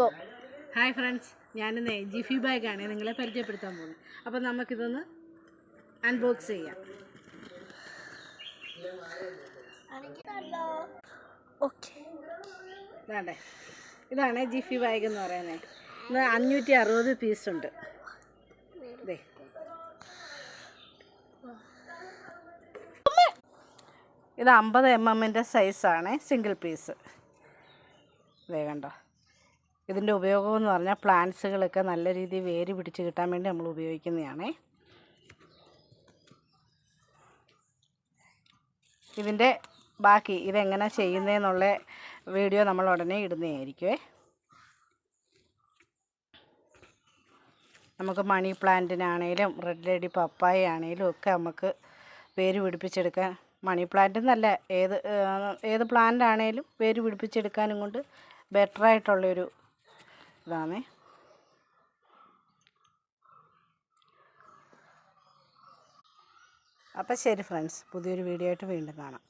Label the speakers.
Speaker 1: Go
Speaker 2: hi friends ഞാനിന്ന് Gephi ബാഗാണ് നിങ്ങളെ പരിചയപ്പെടുത്താൻ പോകുന്നത്. അപ്പോൾ നമുക്കിതൊന്ന് അൺബോക്സ് ചെയ്യാം.
Speaker 1: ഓക്കെ
Speaker 2: ഇതാണ്ടേ. ഇതാണ് ജിഫി ബാഗ് എന്ന് പറയുന്നത്. ഇന്ന് അഞ്ഞൂറ്റി അറുപത് പീസുണ്ട് ഇതേ ഇത് അമ്പത് എം എമ്മിന്റെ സൈസാണ് സിംഗിൾ പീസ് ഇതേ കണ്ടോ. ഇതിന്റെ ഉപയോഗം എന്ന് പറഞ്ഞാൽ പ്ലാന്റ്സുകളൊക്കെ നല്ല രീതിയിൽ വേര് പിടിച്ച് കിട്ടാൻ വേണ്ടി നമ്മൾ ഉപയോഗിക്കുന്നതാണേ. ഇതിന്റെ ബാക്കി ഇതെങ്ങനെ ചെയ്യുന്നതെന്നുള്ള വീഡിയോ നമ്മൾ ഉടനെ ഇടുന്നതായിരിക്കുമേ നമുക്ക് മണി പ്ലാന്റിനാണേലും റെഡ് ലേഡി പപ്പായ ആണേലും ഒക്കെ നമുക്ക് വേര് പിടിപ്പിച്ചെടുക്കാൻ മണി പ്ലാന്റ് എന്നല്ല ഏത് ഏത് പ്ലാന്റ് ആണേലും വേര് പിടിപ്പിച്ചെടുക്കാനും കൊണ്ട് ബെറ്ററായിട്ടുള്ളൊരു ഇതാണേ. അപ്പം ശരി ഫ്രണ്ട്സ്. പുതിയൊരു വീഡിയോ ആയിട്ട് വീണ്ടും കാണാം.